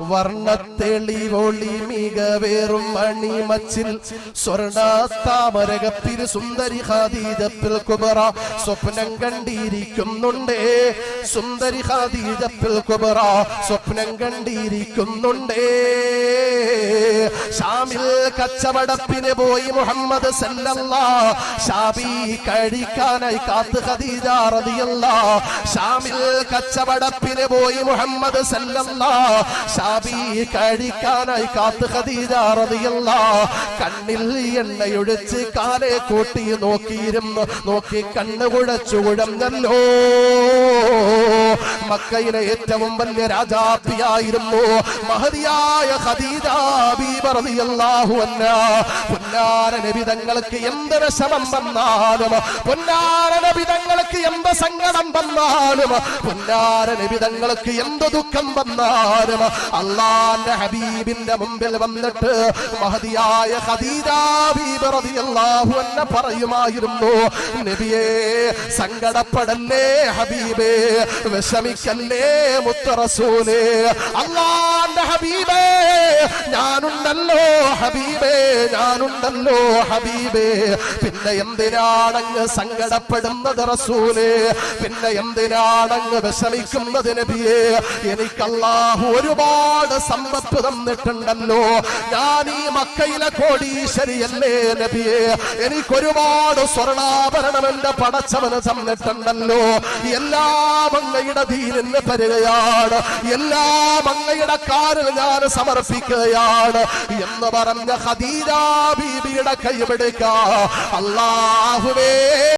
വർണത്തെളിവൊളി മികവേറും മണിമച്ചിൽ സുന്ദരി കുബറ. സ്വപ്നം കണ്ടിരിക്കുന്നുണ്ടേ. സുന്ദരി ഖദീജപ്പിൽ കുബറ. സ്വപ്നം കണ്ടിരിക്കുന്നുണ്ടേ. ഷാമിൽ കച്ചവടപ്പിന് പോയി മുഹമ്മദ് ഷാബി കഴിക്കാനായി കാത്ത് ഖദീജ ഷാമിൽ കച്ചവടപ്പിന് പോയി മുഹമ്മദ് ഷാബി കഴിക്കാനായി കാത്ത് ഖദീജ കണ്ണിൽ എണ്ണയൊഴിച്ച് കാലെ കൂട്ടി നോക്കിയിരുന്നു. നോക്കി കണ്ണു കുഴച്ചു കുഴഞ്ഞല്ലോ. മക്കയിലെ ഏറ്റവും വലിയ രാജാപ്പിയായിരുന്നു മഹതിയായ പൊന്നാര നബി തങ്ങൾക്ക് എന്ത് വിഷമം വന്നാലും പൊന്നാര നബി തങ്ങൾക്ക് എന്ത് സങ്കടം വന്നാലും നബി തങ്ങൾക്ക് എന്ത് ദുഃഖം വന്നാലും അള്ളാന്റെ ഹബീബിന്റെ മുമ്പിൽ വന്നിട്ട് മഹതിയായ റളിയല്ലാഹു അൻഹ പറയുമായിരുന്നു നബിയേ സങ്കടപ്പെടല്ലേ ഹബീബേ വിഷമിക്കല്ലേ മുത്തറസൂലേ. അള്ളാന്റെ ഹബീബേ ഞാനുണ്ടല്ലോ ഹബീബേ ഞാനുണ്ടല്ലോ ഹബീബേ. പിന്നെ എന്തിനാണങ്ങ് സങ്കടപ്പെടുന്നത് റസൂലേ? പിന്നെ എന്തിനാണങ്ങ് വിഷമിക്കുന്നത് നബിയേ? എനിക്ക് അല്ലാഹു ഒരുപാട് സമ്പത്ത് തന്നിട്ടുണ്ടല്ലോ. ഞാൻ ഈ മക്കയിലെ കോടീശ്വരിയല്ലേ നബിയേ? എനിക്ക് ഒരുപാട് സ്വർണാഭരണം എന്റെ പടച്ചവന് തന്നിട്ടുണ്ടല്ലോ. എല്ലാം അങ്ങയുടെ ധീരന് തരികയാണ്. എല്ലാ അങ്ങയുടെ കാലിൽ ഞാൻ സമർപ്പിക്കുകയാണ് എന്ന് പറഞ്ഞ ഖദീജ ബീബിയുടെ കൈപിടിക്ക അള്ളാഹുവേ